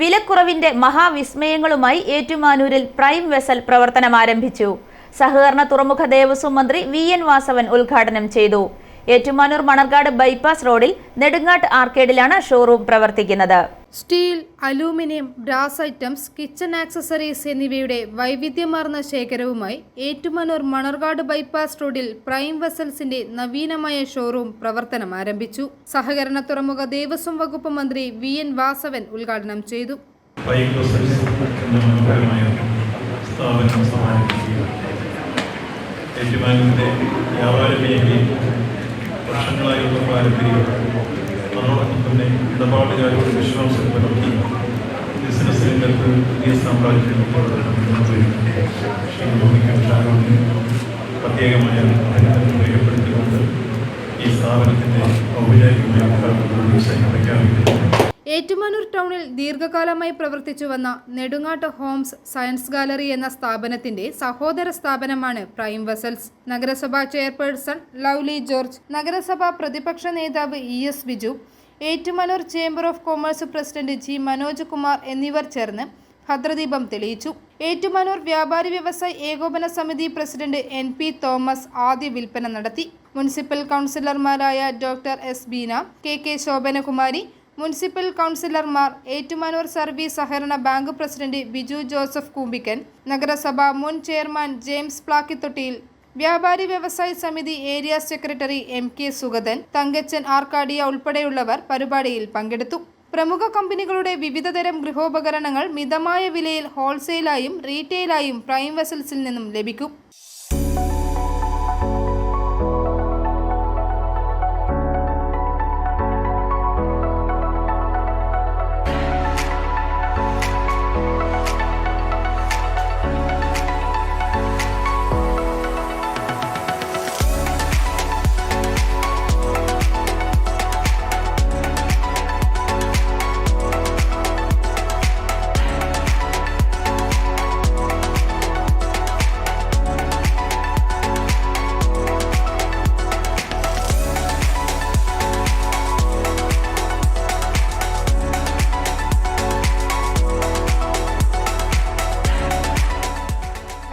വിലക്കുറവിന്റെ മഹാവിസ്മയങ്ങളുമായി ഏറ്റുമാനൂരിൽ prime vessel പ്രവർത്തനം ആരംഭിച്ചു. സഹകരണ തുറമുഖ ദേവസ്വം മന്ത്രി വി എൻ വാസവൻ ഉദ്ഘാടനം ചെയ്തു. ഏറ്റുമാനൂർ മണർകാട് ബൈപ്പാസ് റോഡിൽ നെടുങ്ങാട്ട് ആർക്കേഡിലാണ് ഷോറൂം പ്രവർത്തിക്കുന്നത്. Steel aluminium brass items kitchen accessories എന്നിവയുടെ വൈവിധ്യമാർന്ന ശേഖരവുമായി ഏറ്റുമാനൂർ മണർകാട് ബൈപ്പാസ് റോഡിൽ പ്രൈം വെസൽസിന്റെ നവീനമായ ഷോറൂം പ്രവർത്തനം ആരംഭിച്ചു. സഹകരണ തുറമുഖ ദേവസ്വം വകുപ്പ് മന്ത്രി വി എൻ വാസവൻ ഉദ്ഘാടനം ചെയ്തു. വ്യാപാര മേഖലയിൽ വർഷങ്ങളായുള്ള പാരമ്പര്യം തന്നെ ഇടപാടുകാരോട് വിശ്വാസം പുലർത്തി ബിസിനസ് രംഗത്ത് പുതിയ സാമ്രാജ്യം ഷാരോണിന് പ്രത്യേകമായ അഭിനന്ദനം ഈ സ്ഥാപനത്തിന്റെ ഔപചാരികമായ ഏറ്റുമാനൂർ ടൗണിൽ ദീർഘകാലമായി പ്രവർത്തിച്ചു വന്ന നെടുങ്ങാട്ട് ഹോംസ് സയൻസ് ഗാലറി എന്ന സ്ഥാപനത്തിന്റെ സഹോദര സ്ഥാപനമാണ് പ്രൈം വെസൽസ്. നഗരസഭാ ചെയർപേഴ്സൺ ലൗലി ജോർജ് നഗരസഭാ പ്രതിപക്ഷ നേതാവ് E S Biju Ettumanoor chamber of commerce president G Manoj Kumar എന്നിവർ ചേർന്ന് ഭദ്രദീപം തെളിയിച്ചു. ഏറ്റുമാനൂർ വ്യാപാരി വ്യവസായി ഏകോപന സമിതി പ്രസിഡന്റ് എൻ പി തോമസ് ആദ്യ വിൽപ്പന നടത്തി. മുനിസിപ്പൽ കൗൺസിലർമാരായ doctor S Beena K K Shobhanakumari municipal കൗൺസിലർമാർ ഏറ്റുമാനൂർ സർവീസ് സഹകരണ ബാങ്ക് പ്രസിഡന്റ് ബിജു ജോസഫ് കൂമ്പിക്കൻ നഗരസഭ മുൻ ചെയർമാൻ ജെയിംസ് പ്ലാക്കിത്തൊട്ടിയിൽ വ്യാപാരി വ്യവസായി സമിതി area secretary M K Sugathan Thankachan ആർക്കാടിയ ഉൾപ്പെടെയുള്ളവർ പരിപാടിയിൽ പങ്കെടുത്തു. പ്രമുഖ കമ്പനികളുടെ വിവിധതരം ഗൃഹോപകരണങ്ങൾ മിതമായ വിലയിൽ ഹോൾസെയിലായും റീറ്റെയിലായും പ്രൈം വെസൽസിൽ നിന്നും ലഭിക്കും.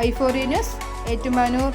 ഐഫോറി ന്യൂസ് ഏറ്റുമാനൂർ